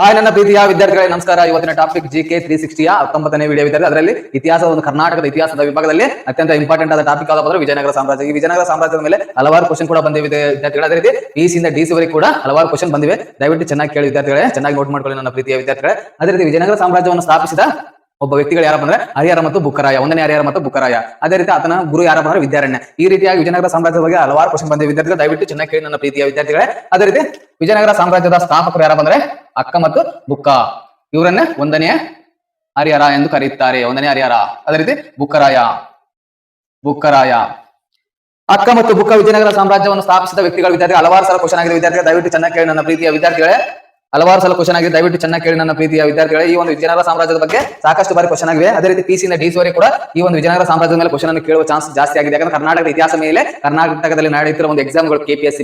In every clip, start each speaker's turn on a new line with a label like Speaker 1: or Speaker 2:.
Speaker 1: Hi ನನ್ನ ಪ್ರೀತಿಯ ವಿದ್ಯಾರ್ಥಿಗಳೇ, ನಮಸ್ಕಾರ. ಇವತ್ತಿನ ಟಾಪಿಕ್ ಜಿ ಕೆ ತ್ರೀ ಸಿಕ್ಸ್ಟಿಯ ಹತ್ತೊಂಬತ್ತನೇ ವಿಡಿಯೋ ವಿದ್ಯಾರ್ಥಿ. ಅದರಲ್ಲಿ ಇತಿಹಾಸದ ಒಂದು ಕರ್ನಾಟಕದ ಇತಿಹಾಸದ ವಿಭಾಗದಲ್ಲಿ ಅತ್ಯಂತ ಇಂಪಾರ್ಟೆಂಟ್ ಆದ ಟಾಪಿಕ್ ಆದ ಬಂದ್ರೆ ವಿಜಯನಗರ ಸಾಮ್ರಾಜ್ಯ. ಈ ವಿಜಯನಗರ ಸಾಮ್ರಾಜ್ಯದ ಮೇಲೆ ಹಲವಾರು ಕ್ವಶನ್ ಕೂಡ ಬಂದಿವೆ ವಿದ್ಯಾರ್ಥಿಗಳು. ಅದೇ ರೀತಿ ಪಿ ಡಿ ಸಿ ವರೆಗೆ ಕೂಡ ಹಲವಾರು ಕ್ವಶನ್ ಬಂದಿವೆ. ದಯವಿಟ್ಟು ಚೆನ್ನಾಗಿ ಕೇಳಿ ವಿದ್ಯಾರ್ಥಿಗಳೇ. ಚೆನ್ನಾಗಿ ನೋಟ್ ಮಾಡ್ಕೊಳ್ಳಿ ನನ್ನ ಪ್ರೀತಿಯ ವಿದ್ಯಾರ್ಥಿಗಳೇ. ಅದೇ ರೀತಿ ವಿಜಯನಗರ ಸಾಮ್ರಾಜ್ಯವನ್ನು ಸ್ಥಾಪಿಸಿದ ಒಬ್ಬ ವ್ಯಕ್ತಿಗಳು ಯಾರಪ್ಪ ಅಂದ್ರೆ ಹರಿಹರ ಮತ್ತು ಬುಕ್ಕರಾಯ, ಒಂದನೇ ಹರಿಹರ ಮತ್ತು ಬುಕ್ಕರಾಯ. ಅದೇ ರೀತಿ ಆತನ ಗುರು ಯಾರಪ್ಪ ಅಂದ್ರೆ ವಿದ್ಯಾರಣ್ಯ. ಈ ರೀತಿಯಾಗಿ ವಿಜಯನಗರ ಸಾಮ್ರಾಜ್ಯದ ಬಗ್ಗೆ ಹಲವಾರು ಪ್ರಶ್ನೆ ಬಂದಿವೆ. ವಿದ್ಯಾರ್ಥಿಗಳು ದಯವಿಟ್ಟು ಚೆನ್ನಾಗಿ ಕೇಳಿ ನನ್ನ ಪ್ರೀತಿಯ ವಿದ್ಯಾರ್ಥಿಗಳೇ. ಅದೇ ರೀತಿ ವಿಜಯನಗರ ಸಾಮ್ರಾಜ್ಯದ ಸ್ಥಾಪಕರು ಯಾರಪ್ಪ ಅಂದ್ರೆ ಅಕ್ಕ ಮತ್ತು ಬುಕ್ಕ. ಇವರನ್ನ ಒಂದನೇ ಹರಿಹರ ಎಂದು ಕರೆಯುತ್ತಾರೆ. ಒಂದನೇ ಹರಿಹರ. ಅದೇ ರೀತಿ ಬುಕ್ಕರಾಯ. ಬುಕ್ಕರಾಯ. ಅಕ್ಕ ಮತ್ತು ಬುಕ್ಕ ವಿಜಯನಗರ ಸಾಮ್ರಾಜ್ಯವನ್ನು ಸ್ಥಾಪಿಸಿದ ವ್ಯಕ್ತಿಗಳು ವಿದ್ಯಾರ್ಥಿ ಹಲವಾರು ಸಲ ಕ್ವಶನ್ ಆಗಿದೆ. ವಿದ್ಯಾರ್ಥಿಗಳು, ದಯವಿಟ್ಟು ಚೆನ್ನಾಗಿ ಕೇಳಿ ನನ್ನ ಪ್ರೀತಿಯ ವಿದ್ಯಾರ್ಥಿಗಳೇ. ಹಲವಾರು ಸಲ ಕ್ವಶನ್ ಆಗಿದೆ ದಯವಿಟ್ಟು ಚೆನ್ನಾಗಿ ಕೇಳಿ ನನ್ನ ಪ್ರೀತಿಯ ವಿದ್ಯಾರ್ಥಿಗಳೇ, ಈ ಒಂದು ವಿಜಯನಗರ ಸಾಮ್ರಾಜ್ಯದ ಬಗ್ಗೆ ಸಾಕಷ್ಟು ಬಾರಿ ಕ್ವಶನ್ ಆಗಿವೆ. ಅದೇ ರೀತಿ ಪಿ ಸಿ ಡಿ ಸೋರಿ ಕೂಡ ಈ ಒಂದು ವಿಜಯನಗರ ಸಾಮ್ರಾಜ್ಯದ ಮೇಲೆ ಕ್ವಶನ್ ಅನ್ನು ಕೇಳುವ ಚಾನ್ಸ್ ಜಾಸ್ತಿ ಆಗಿದೆ. ಯಾಕಂದ್ರೆ ಕರ್ನಾಟಕದ ಇತಿಹಾಸ ಮೇಲೆ ಕರ್ನಾಟಕದಲ್ಲಿ ನಡೆಯುತ್ತಿರುವ ಒಂದು ಎಕ್ಸಾಮ್ಗಳು K P S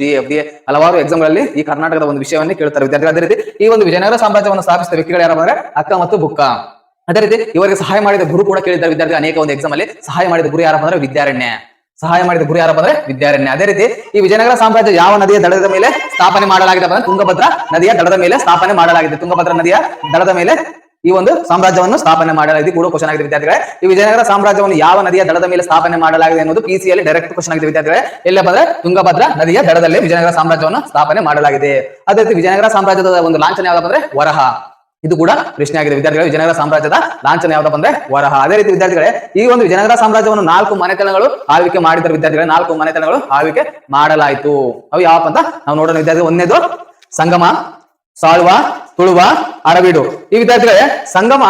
Speaker 1: D F D ಹಲವಾರು ಎಕ್ಸಾಮ್ಗಳಲ್ಲಿ ಈ ಕರ್ನಾಟಕದ ಒಂದು ವಿಷಯವನ್ನು ಕೇಳುತ್ತಾರೆ ವಿದ್ಯಾರ್ಥಿಗಳು. ಅದೇ ರೀತಿ ಈ ಒಂದು ವಿಜಯನಗರ ಸಾಮ್ರಾಜ್ಯವನ್ನು ಸ್ಥಾಪಿಸಿದ ವ್ಯಕ್ತಿಗಳು ಯಾರು ಅಂದ್ರೆ ಅಕ್ಕ ಮತ್ತು ಬುಕ್ಕ. ಅದೇ ರೀತಿ ಇವರಿಗೆ ಸಹಾಯ ಮಾಡಿದ ಗುರು ಕೂಡ ಕೇಳಿದ್ದಾರೆ ವಿದ್ಯಾರ್ಥಿ ಅನೇಕ ಒಂದು ಎಕ್ಸಾಮ್ ಅಲ್ಲಿ ಸಹಾಯ ಮಾಡಿದ ಗುರು ಯಾರಪ್ಪ ಅಂದ್ರೆ ವಿದ್ಯಾರಣ್ಯ. ಸಹಾಯ ಮಾಡಿದ ಗುರು ಯಾರಪ್ಪ ಅಂದ್ರೆ ವಿದ್ಯಾರಣ್ಯ. ಅದೇ ರೀತಿ ಈ ವಿಜಯನಗರ ಸಾಮ್ರಾಜ್ಯ ಯಾವ ನದಿಯ ದಡದ ಮೇಲೆ ಸ್ಥಾಪನೆ ಮಾಡಲಾಗಿದೆ ಅಂದ್ರೆ ತುಂಗಭದ್ರಾ ನದಿಯ ದಡದ ಮೇಲೆ ಸ್ಥಾಪನೆ ಮಾಡಲಾಗಿದೆ. ತುಂಗಭದ್ರಾ ನದಿಯ ದಡದ ಮೇಲೆ ಈ ಒಂದು ಸಾಮ್ರಾಜ್ಯವನ್ನು ಸ್ಥಾಪನೆ ಮಾಡಲಾಗಿದೆ. ಕೂಡ ಕ್ವಶನ್ ಆಗಿದೆ ವಿದ್ಯಾರ್ಥಿಗಳೇ. ಈ ವಿಜಯನಗರ ಸಾಮ್ರಾಜ್ಯವನ್ನು ಯಾವ ನದಿಯ ದಡದ ಮೇಲೆ ಸ್ಥಾಪನೆ ಮಾಡಲಾಗಿದೆ ಅನ್ನೋದು ಪಿಸಿಯಲ್ಲಿ ಡೈರೆಕ್ಟ್ ಕ್ವಶನ್ ಆಗಿದೆ ವಿದ್ಯಾರ್ಥಿಗಳೇ. ಎಲ್ಲ ಬಂದ್ರೆ ತುಂಗಭದ್ರಾ ನದಿಯ ದಡದಲ್ಲಿ ವಿಜಯನಗರ ಸಾಮ್ರಾಜ್ಯವನ್ನು ಸ್ಥಾಪನೆ ಮಾಡಲಾಗಿದೆ. ಅದೇ ರೀತಿ ವಿಜಯನಗರ ಸಾಮ್ರಾಜ್ಯದ ಒಂದು ಲಾಂಛನ ಯಾವ್ದಪ್ಪ ಅಂದ್ರೆ ವರಹ. ಇದು ಕೂಡ ಪ್ರಶ್ನೆ ಆಗಿದೆ. ವಿದ್ಯಾರ್ಥಿಗಳು, ವಿಜಯನಗರ ಸಾಮ್ರಾಜ್ಯದ ಲಾಂಛನ ಯಾವ್ದು ಬಂದ್ರೆ ವರಹ. ಅದೇ ರೀತಿ ವಿದ್ಯಾರ್ಥಿಗಳೇ, ಈ ಒಂದು ವಿಜಯನಗರ ಸಾಮ್ರಾಜ್ಯವನ್ನು ನಾಲ್ಕು ಮನೆತನಗಳು ಆಳ್ವಿಕೆ ಮಾಡಿದ್ರು ವಿದ್ಯಾರ್ಥಿಗಳೇ. ನಾಲ್ಕು ಮನೆತನಗಳು ಆಳ್ವಿಕೆ ಮಾಡಲಾಯಿತು. ಅವು ಯಾವಪ್ಪ ಅಂತ ನಾವು ನೋಡೋಣ ವಿದ್ಯಾರ್ಥಿ ಒಂದೇದು ಸಂಗಮ, ಸಾಳ್ವ, ತುಳುವ ಅರವಿಡು ಈ ವಿದ್ಯಾರ್ಥಿಗಳೇ, ಸಂಗಮ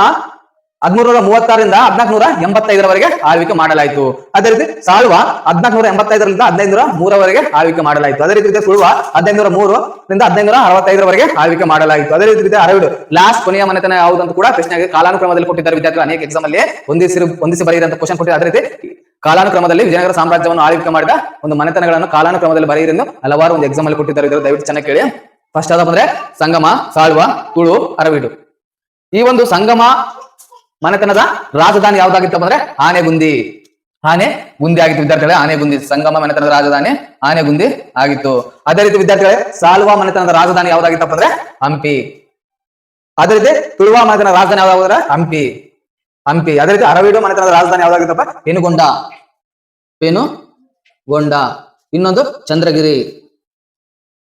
Speaker 1: ಹದಿಮೂರರ ಮೂವತ್ತಾರರಿಂದ ಹದಿನಾಲ್ಕನೂರ ಎಂಬತ್ತೈದರವರೆಗೆ ಆಳ್ವಿಕೆ ಮಾಡಲಾಯಿತು. ಅದೇ ರೀತಿ ಸಾಳ್ವ ಹದಿನಾಲ್ಕನೂರ ಎಂಬತ್ತೈದರಿಂದ ಹದಿನೈದುನೂರ ಮೂರವರೆಗೆ ಆಳ್ವಿಕೆ ಮಾಡಲಾಯಿತು. ಅದೇ ರೀತಿ ಹದಿನೈದು ಹದಿನೈದುನೂರ ಮೂರರಿಂದ ಹದಿನೈದುನೂರ ಅರವತ್ತೈದರವರೆಗೆ ಆಳ್ವಿಕೆ ಮಾಡಲಾಯಿತು. ಅದೇ ರೀತಿ ಅರವಿಡು ಲಾಸ್ಟ್ ಕೊನೆಯ ಮನೆತನ ಯಾವುದಂತ ಕೂಡ ಪ್ರಶ್ನೆಗೆ ಕಾಲಾನುಕ್ರಮದಲ್ಲಿ ಕೊಟ್ಟಿದ್ದಾರೆ ವಿದ್ಯಾರ್ಥಿಗಳು. ಅನೇಕ ಎಕ್ಸಾಮ್ ಅಲ್ಲಿ ಹೊಂದಿಸಿ ಹೊಂದಿಸಿ ಬರೆಯಿರಂತ ಕ್ವಶನ್ ಕೊಟ್ಟಿದ್ದಾರೆ. ಅದೇ ರೀತಿ ಕಾಲಾನುಕ್ರಮದಲ್ಲಿ ವಿಜಯನಗರ ಸಾಮ್ರಾಜ್ಯವನ್ನು ಆಳ್ವಿಕೆ ಮಾಡಿದ ಒಂದು ಮನೆತನಗಳನ್ನು ಕಾಲಾನುಕ್ರಮದಲ್ಲಿ ಬರೆಯಿರೆಂದು ಹಲವಾರು ಒಂದು ಎಕ್ಸಾಮ್ ಅಲ್ಲಿ ಕೊಟ್ಟಿದ್ದಾರೆ. ದಯವಿಟ್ಟು ಚೆನ್ನಾಗಿ ಕೇಳಿ. ಫಸ್ಟ್ ಆದ ಬಂದ್ರೆ ಸಂಗಮ, ಸಾಳ್ವ, ತುಳು, ಅರವಿಡು. ಈ ಒಂದು ಸಂಗಮ ಮನೆತನದ ರಾಜಧಾನಿ ಯಾವ್ದಾಗಿತ್ತಪ್ಪ ಅಂದ್ರೆ ಆನೆಗುಂದಿ. ಆನೆ ಗುಂದಿ ಆಗಿತ್ತು ವಿದ್ಯಾರ್ಥಿಗಳೇ, ಆನೆಗುಂದಿ ಸಂಗಮ ಮನೆತನದ ರಾಜಧಾನಿ ಆನೆಗುಂದಿ ಆಗಿತ್ತು. ಅದೇ ರೀತಿ ವಿದ್ಯಾರ್ಥಿಗಳೇ ಸಾಲ್ವಾ ಮನೆತನದ ರಾಜಧಾನಿ ಯಾವ್ದಾಗಿತ್ತಪ್ಪ ಅಂದ್ರೆ ಹಂಪಿ. ಅದೇ ರೀತಿ ತುಳುವಾ ಮನೆತನದ ರಾಜಧಾನಿ ಯಾವ್ದಾಗಂದ್ರೆ ಹಂಪಿ. ಹಂಪಿ. ಅದೇ ರೀತಿ ಅರವೀಡು ಮನೆತನದ ರಾಜಧಾನಿ ಯಾವ್ದಾಗಿತ್ತಪ್ಪ? ಪೆನುಗೊಂಡ. ಪೆನುಗೊಂಡ. ಇನ್ನೊಂದು ಚಂದ್ರಗಿರಿ.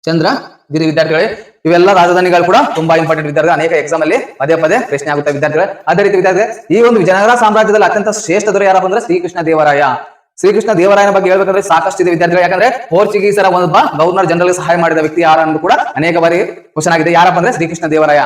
Speaker 1: ಚಂದ್ರಗಿರಿ ವಿದ್ಯಾರ್ಥಿಗಳೇ ಇವೆಲ್ಲ ರಾಜಧಾನಿಗಳು ಕೂಡ ತುಂಬಾ ಇಂಪಾರ್ಟೆಂಟ್ ವಿದ್ಯಾರ್ಥಿ ಅನೇಕ ಎಕ್ಸಾಮ್ ಅಲ್ಲಿ ಪದೇ ಪದೇ ಪ್ರಶ್ನೆ ಆಗುತ್ತೆ ವಿದ್ಯಾರ್ಥಿಗಳು. ಅದೇ ರೀತಿ ವಿದ್ಯಾರ್ಥಿ ಈ ಒಂದು ವಿಜಯನಗರ ಸಾಮ್ರಾಜ್ಯದಲ್ಲಿ ಅತ್ಯಂತ ಶ್ರೇಷ್ಠ ದೊರೆ ಯಾರಪ್ಪ ಅಂದ್ರೆ ಶ್ರೀಕೃಷ್ಣ ದೇವರಾಯ. ಶ್ರೀಕೃಷ್ಣ ದೇವರಾಯನ ಬಗ್ಗೆ ಹೇಳ್ಬೇಕಂದ್ರೆ ಸಾಕಷ್ಟು ಇದೆ ವಿದ್ಯಾರ್ಥಿಗಳು. ಯಾಕಂದ್ರೆ ಪೋರ್ಚುಗೀಸರ ಒಬ್ಬ ಗವರ್ನರ್ ಜನರಲ್ ಸಹಾಯ ಮಾಡಿದ ವ್ಯಕ್ತಿ ಯಾರನ್ನು ಕೂಡ ಅನೇಕ ಬಾರಿ ಕ್ವಶನ್ ಆಗಿದೆ. ಯಾರಪ್ಪ ಅಂದ್ರೆ ಶ್ರೀಕೃಷ್ಣ ದೇವರಾಯ.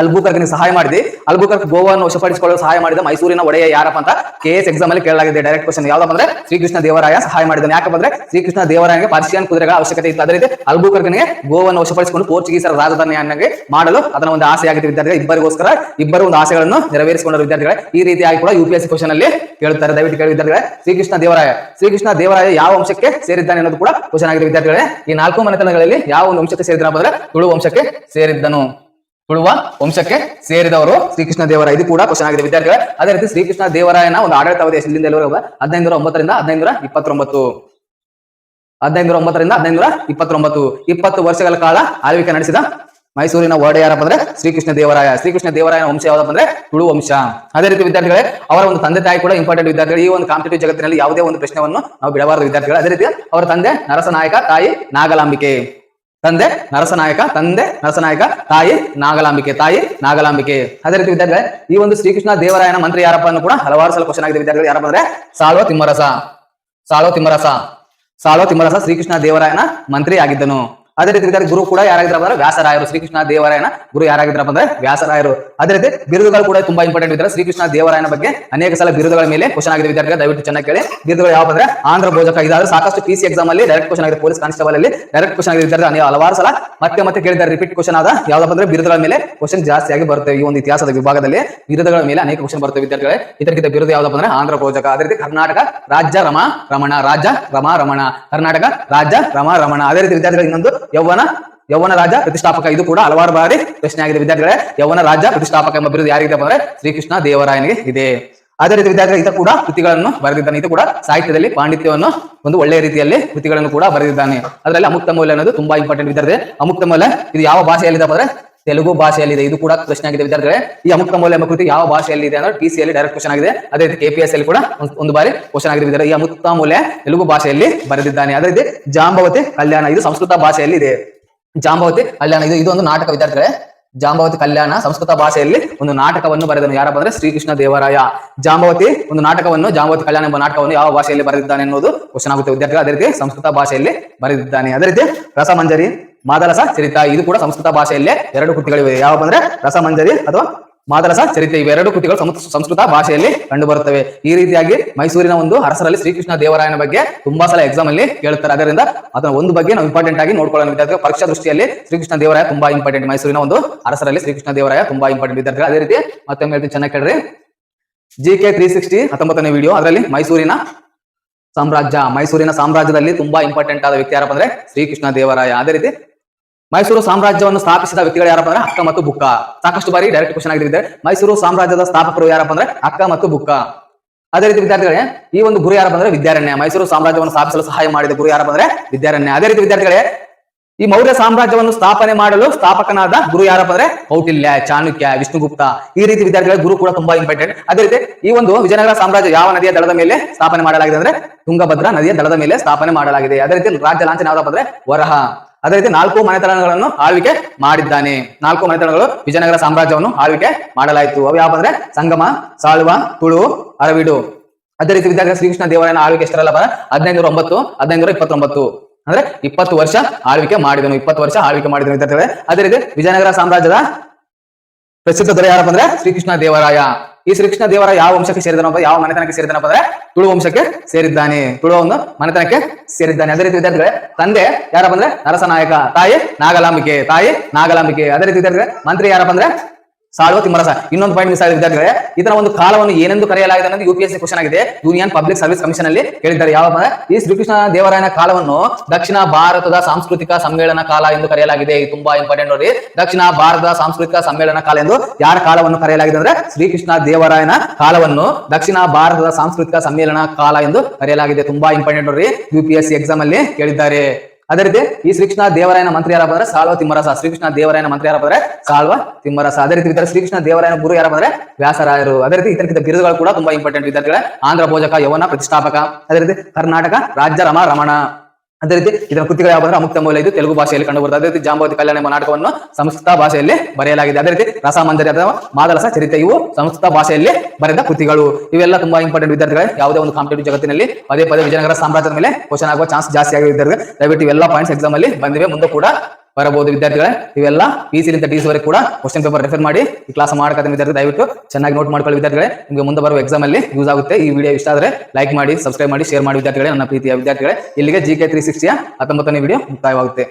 Speaker 1: ಅಲ್ಬುಕರ್ಗೆ ಸಹಾಯ ಮಾಡಿದೆ. ಅಲ್ಬುಕರ್ ಗೋವನ್ನು ವಶಪಡಿಸಿಕೊಳ್ಳಲು ಸಹಾಯ ಮಾಡಿದ ಮೈಸೂರಿನ ಒಡೆಯ ಯಾರಪ್ಪ ಅಂತ ಕೆ ಎಸ್ ಎಕ್ಸಾಮ್ ಅಲ್ಲಿ ಕೇಳಲಾಗಿದೆ. ಡೈರೆಕ್ಟ್ ಕ್ವಶನ್ ಯಾವ್ದಪ್ಪ ಅಂದ್ರೆ ಶ್ರೀಕೃಷ್ಣ ದೇವರಾಯ ಸಹಾಯ ಮಾಡಿದ್ದಾನೆ. ಯಾಕಪ್ಪ ಅಂದ್ರೆ ಶ್ರೀಕೃಷ್ಣ ದೇವರಾಯಗೆ ಪರ್ಷಿಯನ್ ಕುದುರೆಗಳ ಅವಶ್ಯಕತೆ ಇತ್ತು. ಅದೇ ರೀತಿ ಅಲ್ಬುಕರ್ಗೆ ಗೋವನ್ನು ವಶಪಡಿಸಿಕೊಂಡು ಪೋರ್ಚುಗೀಸರ ರಾಜಧಾನಿಯನ್ನಾಗಿ ಮಾಡಲು ಅದನ್ನ ಒಂದು ಆಸೆ ಆಗಿದೆ ವಿದ್ಯಾರ್ಥಿಗಳು, ಇಬ್ಬರಿಗೋಸ್ಕರ ಇಬ್ಬರು ಒಂದು ಆಸೆಗಳನ್ನು ನೆರವೇರಿಸಿಕೊಂಡ ವಿದ್ಯಾರ್ಥಿಗಳು ಈ ರೀತಿಯಾಗಿ ಕೂಡ ಯು ಪಿ ಎಸ್ ಕ್ವಶನ್ ಅಲ್ಲಿ ಕೇಳುತ್ತಾರೆ ದಯವಿಟ್ಟು ಕೇಳಿ ವಿದ್ಯಾರ್ಥಿಗಳೇ. ಶ್ರೀಕೃಷ್ಣ ದೇವರಾಯ ಶ್ರೀಕೃಷ್ಣ ದೇವರಾಯ ಯಾವ ವಂಶಕ್ಕೆ ಸೇರಿದ್ದಾನೆ ಅನ್ನೋದು ಕೂಡ ಕ್ವಶನ್ ಆಗಿದೆ. ವಿದ್ಯಾರ್ಥಿಗಳೇ, ಈ ನಾಲ್ಕು ಮನೆತನಗಳಲ್ಲಿ ಯಾವ ಒಂದು ವಂಶಕ್ಕೆ ಸೇರಿದ್ದಾನೆ ಅಂದ್ರೆ ತುಳು ವಂಶಕ್ಕೆ ಸೇರಿದ್ದನು. ತುಳುವ ವಂಶಕ್ಕೆ ಸೇರಿದವರು ಶ್ರೀಕೃಷ್ಣ ದೇವರಾಯ ಇದು ಕೂಡ ಕ್ವಶನ್ ಆಗಿದೆ ವಿದ್ಯಾರ್ಥಿಗಳೇ. ಅದೇ ರೀತಿ ಶ್ರೀಕೃಷ್ಣ ದೇವರಾಯನ ಒಂದು ಆಡಳಿತಾವಧಿ ಎಲ್ಲಿವರೆಗೂ ಹದಿನೈದು ಒಂಬತ್ತರಿಂದ ಹದಿನೈದು ಇಪ್ಪತ್ತೊಂಬತ್ತು ಹದಿನೈದು ಒಂಬತ್ತರಿಂದ ಹದಿನೈದು ಇಪ್ಪತ್ತೊಂಬತ್ತು ಇಪ್ಪತ್ತು ವರ್ಷಗಳ ಕಾಲ ಆಳ್ವಿಕೆ ನಡೆಸಿದ ಮೈಸೂರಿನ ಒಡೆ ಯಾರಪ್ಪ ಅಂದ್ರೆ ಶ್ರೀಕೃಷ್ಣ ದೇವರಾಯ. ಶ್ರೀಕೃಷ್ಣ ದೇವರಾಯನ ವಂಶ ಯಾವ್ದಪ್ಪ ಅಂದ್ರೆ ತುಳು ವಂಶ ಅದೇ ರೀತಿ ವಿದ್ಯಾರ್ಥಿಗಳೇ, ಅವರ ಒಂದು ತಂದೆ ತಾಯಿ ಕೂಡ ಇಂಪಾರ್ಟೆಂಟ್ ವಿದ್ಯಾರ್ಥಿಗಳು. ಈ ಒಂದು ಕಾಂಪಿಟೇಟಿವ್ ಜಗತ್ತಿನಲ್ಲಿ ಯಾವುದೇ ಒಂದು ಪ್ರಶ್ನೆಯನ್ನು ನಾವು ಬಿಡಬಾರದು ವಿದ್ಯಾರ್ಥಿಗಳು. ಅದೇ ರೀತಿ ಅವರ ತಂದೆ ನರಸನಾಯಕ ತಾಯಿ ನಾಗಲಾಂಬಿಕೆ. ತಂದೆ, ನರಸನಾಯಕ ತಂದೆ, ನರಸನಾಯಕ, ತಾಯಿ, ನಾಗಲಾಂಬಿಕೆ ತಾಯಿ, ನಾಗಲಾಂಬಿಕೆ. ಅದೇ ರೀತಿ ವಿದ್ಯಾರ್ಥಿಗಳೇ, ಈ ಒಂದು ಶ್ರೀಕೃಷ್ಣ ದೇವರಾಯನ ಮಂತ್ರಿ ಯಾರಪ್ಪ ಅನ್ನು ಕೂಡ ಹಲವಾರು ಸಲ ಕ್ವಶನ್ ಆಗಿದೆ ವಿದ್ಯಾರ್ಥಿಗಳು ಯಾರಪ್ಪ ಅಂದ್ರೆ ಸಾಳ್ವ ತಿಮ್ಮರಸ. ಸಾಳ್ವ ತಿಮ್ಮರಸ. ಸಾಳ್ವ ತಿಮ್ಮರಸ ಶ್ರೀಕೃಷ್ಣ ದೇವರಾಯನ ಮಂತ್ರಿ ಆಗಿದ್ದನು ಅದೇ ರೀತಿ ಗುರು ಕೂಡ ಯಾರಾಗಿದ್ರಪ್ಪ ಅಂದ್ರೆ ವ್ಯಾಸರಾಯರು, ಶ್ರೀಕೃಷ್ಣ ದೇವರಾಯನ ಗುರು ಯಾರಾಗಿದ್ರಪ್ಪ ಅಂದ್ರೆ ವ್ಯಾಸರಾಯರು. ಅದೇ ರೀತಿ ಬಿರುದುಗಳು ಕೂಡ ತುಂಬಾ ಇಂಪಾರ್ಟೆಂಟ್ ಇದ್ದಾರೆ. ಶ್ರೀಕೃಷ್ಣ ದೇವರಾಯನ ಬಗ್ಗೆ ಅನೇಕ ಸಲ ಬಿರುದುಗಳ ಮೇಲೆ ಕ್ವಶನ್ ಆಗಿದೆ. ವಿದ್ಯಾರ್ಥಿಗಳು, ದಯವಿಟ್ಟು ಚೆನ್ನಾಗಿ ಕೇಳಿ. ಬಿರುದುಗಳು ಯಾವ ಅಂದ್ರೆ ಆಂಧ್ರ ಭೋಜಕ ಇದಾದ್ರೆ ಸಾಕಷ್ಟು ಪಿ ಸಿ ಎಕ್ಸಾಮ್ ಅಲ್ಲಿ ಡೈರೆಕ್ಟ್ ಕ್ವಶನ್ ಆಗಿದೆ. ಪೊಲೀಸ್ ಕಾನ್ಸ್ಟೇಬಲ್ ಅಲ್ಲಿ ಡೈರೆಕ್ಟ್ ಕ್ವಶನ್ ಆಗಿದೆ. ವಿದ್ಯಾರ್ಥಿ ಹಲವಾರು ಸಲ ಮತ್ತೆ ಮತ್ತೆ ಕೇಳಿದ್ದಾರೆ. ರಿಪೀಟ್ ಕ್ವಶನ್ ಆದ ಯಾವ್ದಪ್ಪ ಅಂದ್ರೆ ಬಿರುದುಗಳ ಮೇಲೆ ಕ್ವಶನ್ ಜಾಸ್ತಿಯಾಗಿ ಬರುತ್ತೆ ಈ ಒಂದು ಇತಿಹಾಸದ ವಿಭಾಗದಲ್ಲಿ. ಬಿರುದುಗಳ ಮೇಲೆ ಅನೇಕ ಕ್ವಶನ್ ಬರುತ್ತೆ ವಿದ್ಯಾರ್ಥಿಗಳೇ. ಇದಕ್ಕಿಂತ ಬಿರುದು ಯಾವ್ದಪ್ಪ ಅಂದ್ರೆ ಆಂಧ್ರ ಭೋಜಕ. ಅದೇ ರೀತಿ ಕರ್ನಾಟಕ ರಾಜ್ಯ ರಮ ರಮಣ, ರಾಜ್ಯ ರಮ ರಮಣ. ಕರ್ನಾಟಕ ರಾಜ್ಯ ರಮ ರಮಣ. ಅದೇ ರೀತಿ ವಿದ್ಯಾರ್ಥಿಗಳು, ಇನ್ನೊಂದು ಯೌವನ ಯೌವನ ರಾಜ ಪ್ರತಿಷ್ಠಾಪಕ. ಇದು ಕೂಡ ಹಲವಾರು ಬಾರಿ ಪ್ರಶ್ನೆ ಆಗಿದೆ ವಿದ್ಯಾರ್ಥಿಗಳೇ. ಯೌವನ ರಾಜ ಪ್ರತಿಷ್ಠಾಪಕ ಎಂಬ ಬಿರುದು ಯಾರಿಗಿದೆ ಅಂದ್ರೆ ಶ್ರೀಕೃಷ್ಣ ದೇವರಾಯನಿಗೆ ಇದೆ. ಅದೇ ರೀತಿ ವಿದ್ಯಾರ್ಥಿಗಳು ಈತ ಕೂಡ ಕೃತಿಗಳನ್ನು ಬರೆದಿದ್ದಾನೆ. ಇದು ಕೂಡ ಸಾಹಿತ್ಯದಲ್ಲಿ ಪಾಂಡಿತ್ಯವನ್ನು ಒಂದು ಒಳ್ಳೆಯ ರೀತಿಯಲ್ಲಿ ಕೃತಿಗಳನ್ನು ಕೂಡ ಬರೆದಿದ್ದಾನೆ. ಅದರಲ್ಲಿ ಅಮುಕ್ತ ಮೌಲ್ಯ ಅನ್ನೋದು ತುಂಬಾ ಇಂಪಾರ್ಟೆಂಟ್ ವಿದ್ಯಾರ್ಥಿ ಅಮುಕ್ತ ಮೌಲ್ಯ, ಇದು ಯಾವ ಭಾಷೆಯಲ್ಲಿದೆ ಅಂದ್ರೆ ತೆಲುಗು ಭಾಷೆಯಲ್ಲಿದೆ. ಇದು ಕೂಡ ಪ್ರಶ್ನೆ ಆಗಿದೆ. ವಿದ್ಯಾರ್ಥಿಗಳೇ, ಈ ಅಮುಕ್ತ ಮೌಲ್ಯ ಎಂಬ ಕೃತಿ ಯಾವ ಭಾಷೆಯಲ್ಲಿ ಇದೆ ಟಿ ಸಿ ಅಲ್ಲಿ ಡೈರೆಕ್ಟ್ ಕ್ವಶನ್ ಆಗಿದೆ. ಅದೇ ರೀತಿ ಕೆಪಿಎಸ್ ಅಲ್ಲಿ ಕೂಡ ಒಂದ್- ಬಾರಿ ಕ್ವಶನ್ ಆಗಿದೆ. ವಿದ್ಯಾರ್ಥಿ ಈ ಅಮುಕ್ತ ಮೌಲ್ಯ ತೆಲುಗು ಭಾಷೆಯಲ್ಲಿ ಬರೆದಿದ್ದಾನೆ. ಅದೇ ರೀತಿ ಜಾಂಬವತಿ ಕಲ್ಯಾಣ, ಇದು ಸಂಸ್ಕೃತ ಭಾಷೆಯಲ್ಲಿ ಇದೆ. ಜಾಂಬವತಿ ಕಲ್ಯಾಣ, ಇದು ಇದು ಒಂದು ನಾಟಕ ವಿದ್ಯಾರ್ಥಿಗಳೇ. ಜಾಂಬವತಿ ಕಲ್ಯಾಣ ಸಂಸ್ಕೃತ ಭಾಷೆಯಲ್ಲಿ ಒಂದು ನಾಟಕವನ್ನು ಬರೆದನು. ಯಾರಪ್ಪ ಅಂದ್ರೆ ಶ್ರೀಕೃಷ್ಣ ದೇವರಾಯ. ಜಾಂಬವತಿ ಒಂದು ನಾಟಕವನ್ನು, ಜಾಂಬವತಿ ಕಲ್ಯಾಣ ಎಂಬ ನಾಟಕವನ್ನು ಯಾವ ಭಾಷೆಯಲ್ಲಿ ಬರೆದಿದ್ದಾನೆ ಅನ್ನೋದು ಕ್ವಶನ್ ಆಗುತ್ತೆ. ವಿದ್ಯಾರ್ಥಿಗಳು, ಅದೇ ರೀತಿ ಸಂಸ್ಕೃತ ಭಾಷೆಯಲ್ಲಿ ಬರೆದಿದ್ದಾನೆ. ಅದೇ ರೀತಿ ರಸಮಂಜರಿ ಮಾದರಸ ಚರಿತ, ಇದು ಕೂಡ ಸಂಸ್ಕೃತ ಭಾಷೆಯಲ್ಲೇ ಎರಡು ಕೃತಿಗಳಿವೆ. ಯಾವ ಅಂದ್ರೆ ರಸಮಂಜರಿ ಅಥವಾ ಮಾದರಸ ಚರಿತ್ರೆ ಇವೆರಡು ಕೃತಿಗಳು ಸಂಸ್ಕೃತ ಭಾಷೆಯಲ್ಲಿ ಕಂಡು ಬರುತ್ತವೆ ಈ ರೀತಿಯಾಗಿ ಮೈಸೂರಿನ ಒಂದು ಅರಸರಲ್ಲಿ ಶ್ರೀಕೃಷ್ಣ ದೇವರಾಯನ ಬಗ್ಗೆ ತುಂಬಾ ಸಲ ಎಕ್ಸಾಮ್ ಅಲ್ಲಿ ಕೇಳುತ್ತಾರೆ ಅದರಿಂದ ಅದನ್ನ ಒಂದು ಬಗ್ಗೆ ನಾವು ಇಂಪಾರ್ಟೆಂಟ್ ಆಗಿ ನೋಡ್ಕೊಳ್ಳೋಣ ವಿದ್ಯಾರ್ಥಿಗಳು. ಪರೀಕ್ಷಾ ದೃಷ್ಟಿಯಲ್ಲಿ ಶ್ರೀಕೃಷ್ಣ ದೇವರಾಯ ತುಂಬಾ ಇಂಪಾರ್ಟೆಂಟ್ ಮೈಸೂರಿನ ಒಂದು ಅರಸರಲ್ಲಿ ಶ್ರೀಕೃಷ್ಣ ದೇವರಾಯ ತುಂಬಾ ಇಂಪಾರ್ಟೆಂಟ್ ವಿದ್ಯಾರ್ಥಿಗಳು. ಅದೇ ರೀತಿ ಮತ್ತೆ ಹೇಳ್ತೀನಿ, ಚೆನ್ನಾಗಿ ಕೇಳ್ರಿ. ಜಿ ಕೆ ತ್ರೀ ಸಿಕ್ಸ್ಟಿ ಹತ್ತೊಂಬತ್ತನೇ ವಿಡಿಯೋ ಅದರಲ್ಲಿ ಮೈಸೂರಿನ ಸಾಮ್ರಾಜ್ಯ, ಮೈಸೂರಿನ ಸಾಮ್ರಾಜ್ಯದಲ್ಲಿ ತುಂಬಾ ಇಂಪಾರ್ಟೆಂಟ್ ಆದ ವ್ಯಕ್ತಿ ಯಾರಪ್ಪ ಅಂದ್ರೆ ಶ್ರೀಕೃಷ್ಣ ದೇವರಾಯ. ಅದೇ ರೀತಿ ಮೈಸೂರು ಸಾಮ್ರಾಜ್ಯವನ್ನು ಸ್ಥಾಪಿಸಿದ ವ್ಯಕ್ತಿಗಳು ಯಾರಪ್ಪ ಅಂದ್ರೆ ಅಕ್ಕ ಮತ್ತು ಬುಕ್ಕ. ಸಾಕಷ್ಟು ಬಾರಿ ಡೈರೆಕ್ಟ್ ಕ್ವಶನ್ ಆಗಿದೆ ಮೈಸೂರು ಸಾಮ್ರಾಜ್ಯದ ಸ್ಥಾಪಕರು ಯಾರಪ್ಪ ಅಂದ್ರೆ ಅಕ್ಕ ಮತ್ತು ಬುಕ್ಕ. ಅದೇ ರೀತಿ ವಿದ್ಯಾರ್ಥಿಗಳೇ, ಈ ಒಂದು ಗುರು ಯಾರಪ್ಪ ಅಂದ್ರೆ ವಿದ್ಯಾರಣ್ಯ. ಮೈಸೂರು ಸಾಮ್ರಾಜ್ಯವನ್ನು ಸ್ಥಾಪಿಸಲು ಸಹಾಯ ಮಾಡಿದ ಗುರು ಯಾರಪ್ಪ ಅಂದ್ರೆ ವಿದ್ಯಾರಣ್ಯ. ಅದೇ ರೀತಿ ವಿದ್ಯಾರ್ಥಿಗಳೇ, ಈ ಮೌರ್ಯ ಸಾಮ್ರಾಜ್ಯವನ್ನು ಸ್ಥಾಪನೆ ಮಾಡಲು ಸ್ಥಾಪಕನಾದ ಗುರು ಯಾರಪ್ಪ ಅಂದ್ರೆ ಕೌಟಿಲ್ಯ, ಚಾಣಕ್ಯ, ವಿಷ್ಣುಗುಪ್ತ. ಈ ರೀತಿ ವಿದ್ಯಾರ್ಥಿಗಳ ಗುರು ಕೂಡ ತುಂಬಾ ಇಂಪಾರ್ಟೆಂಟ್ ಅದೇ ರೀತಿ ಈ ಒಂದು ವಿಜಯನಗರ ಸಾಮ್ರಾಜ್ಯ ಯಾವ ನದಿಯ ದಳದ ಮೇಲೆ ಸ್ಥಾಪನೆ ಮಾಡಲಾಗಿದೆ ಅಂದ್ರೆ ತುಂಗಭದ್ರಾ ನದಿಯ ದಳದ ಮೇಲೆ ಸ್ಥಾಪನೆ ಮಾಡಲಾಗಿದೆ. ಅದೇ ರೀತಿ ರಾಜ್ಯ ಲಾಂಛನ ಯಾವ್ದಪ್ಪ ಅಂದ್ರೆ ವರಹ. ಅದೇ ರೀತಿ ನಾಲ್ಕು ಮನೆತನಗಳನ್ನು ಆಳ್ವಿಕೆ ಮಾಡಿದ್ದಾನೆ. ನಾಲ್ಕು ಮನೆತನಗಳು ವಿಜಯನಗರ ಸಾಮ್ರಾಜ್ಯವನ್ನು ಆಳ್ವಿಕೆ ಮಾಡಲಾಯಿತು. ಅವು ಯಾವ ಅಂದ್ರೆ ಸಂಗಮ, ಸಾಳುವ, ತುಳು, ಅರವಿಡು. ಅದೇ ರೀತಿ ವಿದ್ಯಾರ್ಥಿ ಶ್ರೀಕೃಷ್ಣ ದೇವರಾಯನ ಆಳ್ವಿಕೆ ಎಷ್ಟರಲ್ಲ ಹದಿನೈದು ಒಂಬತ್ತು ಹದಿನೈದು ಇಪ್ಪತ್ತೊಂಬತ್ತು ಅಂದ್ರೆ ಇಪ್ಪತ್ತು ವರ್ಷ ಆಳ್ವಿಕೆ ಮಾಡಿದನು. ಇಪ್ಪತ್ತು ವರ್ಷ ಆಳ್ವಿಕೆ ಮಾಡಿದನು ವಿದ್ಯಾರ್ಥಿಗಳೇ. ಅದೇ ರೀತಿ ವಿಜಯನಗರ ಸಾಮ್ರಾಜ್ಯದ ಪ್ರಸಿದ್ಧ ದೊರೆ ಯಾರಪ್ಪ ಅಂದ್ರೆ ಶ್ರೀಕೃಷ್ಣ ದೇವರಾಯ. ಈ ಶ್ರೀಕೃಷ್ಣ ದೇವರ ಯಾವ ವಂಶಕ್ಕೆ ಸೇರಿದನಪ್ಪ ಯಾವ ಮನೆತನಕ್ಕೆ ಸೇರಿದನಪ್ಪ ಅಂದ್ರೆ ತುಳು ವಂಶಕ್ಕೆ ಸೇರಿದ್ದಾನೆ. ತುಳು ಒಂದು ಮನೆತನಕ್ಕೆ ಸೇರಿದ್ದಾನೆ. ಅದೇ ರೀತಿ ವಿದ್ಯಾರ್ಥಿಗಳೇ, ತಂದೆ ಯಾರಪ್ಪ ಅಂದ್ರೆ ನರಸನಾಯಕ, ತಾಯಿ ನಾಗಲಾಂಬಿಕೆ ತಾಯಿ ನಾಗಲಾಂಬಿಕೆ. ಅದೇ ರೀತಿ ವಿದ್ಯಾರ್ಥಿಗಳೇ, ಮಂತ್ರಿ ಯಾರಪ್ಪ ಅಂದ್ರೆ ಸಾಳುವ ತಿಮ್ಮರಸ ಇನ್ನೊಂದು ಪಾಯಿಂಟ್ ಮಿಸ್ ಆಗಿದೆ ವಿದ್ಯಾರ್ಥಿಗಳೇ ಇದರ ಒಂದು ಕಾಲವನ್ನು ಏನೆಂದು ಕರೆಯಲಾಗಿದೆ ಅನ್ನೋದು U P S C question ಆಗಿದೆ. ಯೂನಿಯನ್ ಪಬ್ಲಿಕ್ ಸರ್ವಿಸ್ ಕಮಿಷನ್ ಅಲ್ಲಿ ಹೇಳಿದ್ದಾರೆ. ಯಾವ ಈ ಶ್ರೀಕೃಷ್ಣ ದೇವರಾಯನ ಕಾಲವನ್ನು ದಕ್ಷಿಣ ಭಾರತದ ಸಾಂಸ್ಕೃತಿಕ ಸಮ್ಮೇಳನ ಕಾಲ ಎಂದು ಕರೆಯಲಾಗಿದೆ. ತುಂಬಾ ಇಂಪಾರ್ಟೆಂಟ್ ನೋಡಿ. ದಕ್ಷಿಣ ಭಾರತದ ಸಾಂಸ್ಕೃತಿಕ ಸಮ್ಮೇಳನ ಕಾಲ ಎಂದು ಯಾರ ಕಾಲವನ್ನು ಕರೆಯಲಾಗಿದೆ ಅಂದ್ರೆ ಶ್ರೀಕೃಷ್ಣ ದೇವರಾಯನ ಕಾಲವನ್ನು ದಕ್ಷಿಣ ಭಾರತದ ಸಾಂಸ್ಕೃತಿಕ ಸಮ್ಮೇಳನ ಕಾಲ ಎಂದು ಕರೆಯಲಾಗಿದೆ. ತುಂಬಾ ಇಂಪಾರ್ಟೆಂಟ್ ನೋಡ್ರಿ ಯುಪಿಎಸ್ಸಿ ಎಕ್ಸಾಮ್ ಅಲ್ಲಿ ಕೇಳಿದ್ದಾರೆ ಅದೇ ರೀತಿ ಈ ಶ್ರೀಕೃಷ್ಣ ದೇವರಾಯನ ಮಂತ್ರಿ ಯಾರ ಬಂದ್ರೆ? ಸಾಳ್ವ ತಿಮ್ಮರಸ. ಶ್ರೀಕೃಷ್ಣ ದೇವರಾಯನ ಮಂತ್ರಿ ಯಾರ ಬಂದ್ರೆ? ಸಾಳ್ವ ತಿಮ್ಮರಸ. ಅದೇ ರೀತಿ ಶ್ರೀಕೃಷ್ಣ ದೇವರಾಯನ ಗುರು ಯಾರ ಬಂದ್ರೆ? ವ್ಯಾಸರಾಯರು. ಅದೇ ರೀತಿ ಇತರ ಬಿರುದುಗಳು ಕೂಡ ತುಂಬಾ ಇಂಪಾರ್ಟೆಂಟ್ ವಿದ್ಯಾರ್ಥಿಗಳೇ. ಆಂಧ್ರ ಭೋಜಕ, ಯವನ ಪ್ರತಿಷ್ಠಾಪಕ. ಅದೇ ರೀತಿ ಕರ್ನಾಟಕ ರಾಜ್ಯ ರಮ ರಮಣ. ಅದೇ ರೀತಿ ಇದರ ಕೃತಿಗಳು ಯಾವ ಅಮುಕ್ತ ಮೌಲ್ಯ ಇದು ತೆಲುಗು ಭಾಷೆಯಲ್ಲಿ ಕಂಡು ಬರುತ್ತದೆ ಅದೇ ರೀತಿ ಜಾಂಬವತಿ ಕಲ್ಯಾಣ ಎಂಬ ನಾಟಕವನ್ನು ಸಂಸ್ಕೃತ ಭಾಷೆಯಲ್ಲಿ ಬರೆಯಲಾಗಿದೆ. ಅದೇ ರೀತಿ ರಸಮಂಜರಿ ಅಥವಾ ಮಾದರಸ ಚರಿತ್ರೆ ಇವು ಸಂಸ್ಕೃತ ಭಾಷೆಯಲ್ಲಿ ಬರೆದ ಕೃತಿಗಳು. ಇವೆಲ್ಲ ತುಂಬಾ ಇಂಪಾರ್ಟೆಂಟ್ ವಿದ್ಯಾರ್ಥಿಗಳೇ ಯಾವುದೇ ಒಂದು ಕಾಂಪಿಟೇಟಿವ್ ಜಗತ್ತಿನಲ್ಲಿ ಪದೇ ಪದೇ ವಿಜಯನಗರ ಸಾಮ್ರಾಜ್ಯದ ಮೇಲೆ ಕ್ವಶನ್ ಆಗುವ ಚಾನ್ಸ್ ಜಾಸ್ತಿ ವಿದ್ಯಾರ್ಥಿಗಳು ದಯವಿಟ್ಟು ಇವೆಲ್ಲ ಪಾಯಿಂಟ್ಸ್ ಎಕ್ಸಾಮ್ ಅಲ್ಲಿ ಬಂದಿವೆ. ಮುಂದೆ ಕೂಡ ಬರಬಹುದು, ವಿದ್ಯಾರ್ಥಿಗಳೇ. ಇವೆಲ್ಲ ಪಿ ಸಿ ಟಿ ಸಿ ವರೆಗೆ ಕೂಡ ಕ್ವಶನ್ ಪೇಪರ್ ರೆಫರ್ ಮಾಡಿ ಈ ಕ್ಲಾಸ್ ಮಾಡಕತ್ತೆ ವಿದ್ಯಾರ್ಥಿ ದಯವಿಟ್ಟು ಚೆನ್ನಾಗಿ ನೋಟ್ ಮಾಡ್ಕೊಳ್ಳಿ ವಿದ್ಯಾರ್ಥಿಗಳೇ. ನಿಮಗೆ ಮುಂದೆ ಬರುವ ಎಕ್ಸಾಮ್ ಅಲ್ಲಿ ಯೂಸ್ ಆಗುತ್ತೆ. ಈ ವಿಡಿಯೋ ಇಷ್ಟ ಆದರೆ ಲೈಕ್ ಮಾಡಿ ಸಬ್ಸ್ಕ್ರೈಬ್ ಮಾಡಿ ಶೇರ್ ಮಾಡಿ ವಿದ್ಯಾರ್ಥಿಗಳೇ, ನನ್ನ ಪ್ರೀತಿಯ ವಿದ್ಯಾರ್ಥಿಗಳೇ. ಇಲ್ಲಿಗೆ ಜಿ ಕೆ ತ್ರೀ ಸಿಕ್ಸ್ಟಿಯ ಹತ್ತೊಂಬತ್ತನೇ ವಿಡಿಯೋ ಮುಕ್ತಾಯವಾಗುತ್ತೆ.